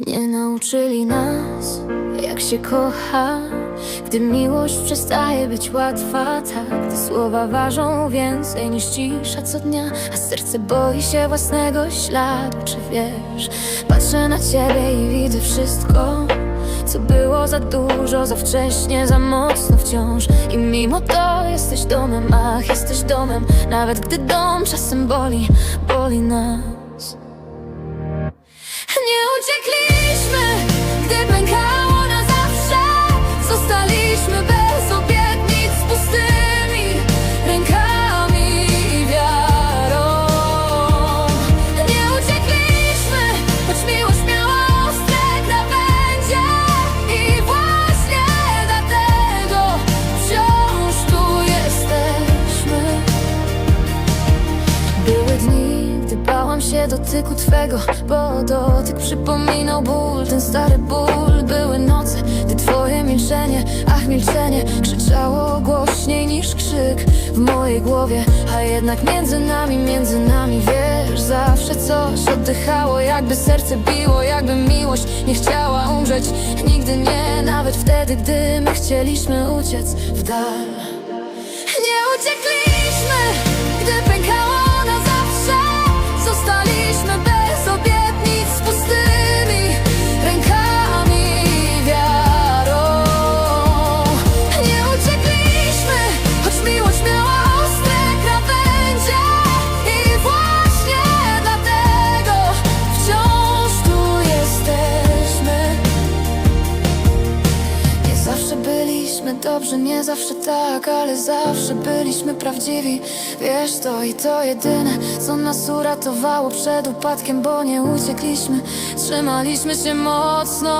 Nie nauczyli nas, jak się kocha. Gdy miłość przestaje być łatwa Tak, gdy słowa ważą więcej niż cisza co dnia. A serce boi się własnego śladu Czy wiesz, patrzę na ciebie i widzę wszystko co było za dużo, za wcześnie, za mocno wciąż. I mimo to jesteś domem, ach, jesteś domem. Nawet gdy dom czasem boli, boli nas bałam się dotyku Twego Bo dotyk przypominał ból, ten stary ból Były noce, gdy Twoje milczenie, ach milczenie Krzyczało głośniej niż krzyk w mojej głowie. A jednak między nami, między nami Wiesz, zawsze coś oddychało. Jakby serce biło, jakby miłość nie chciała umrzeć. Nigdy nie, nawet wtedy, gdy my chcieliśmy uciec w dal. Nie uciekliśmy, byliśmy dobrzy, nie zawsze tak, ale zawsze byliśmy prawdziwi. Wiesz to i to jedyne, co nas uratowało przed upadkiem Bo nie uciekliśmy, trzymaliśmy się mocno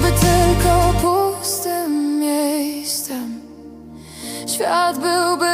byłby tylko pustym miejscem. Świat byłby